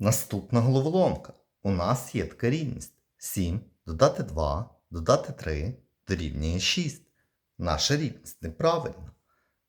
Наступна головоломка. У нас є така рівність. 7 додати 2, додати 3 дорівнює 6. Наша рівність неправильна.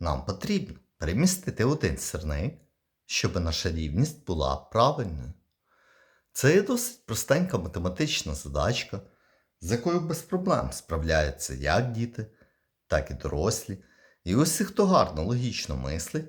Нам потрібно перемістити один сирник, щоб наша рівність була правильною. Це є досить простенька математична задачка, з якою без проблем справляються як діти, так і дорослі. І усі, хто гарно логічно мислить,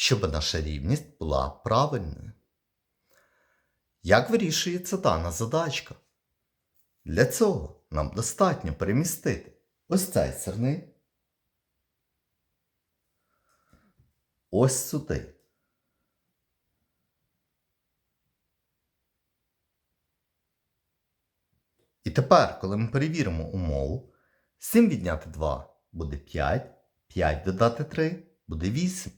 щоб наша рівність була правильною. Як вирішується дана задачка? Для цього нам достатньо перемістити ось цей сирник ось сюди. І тепер, коли ми перевіримо умову, 7 відняти 2 буде 5, 5 додати 3 буде 8,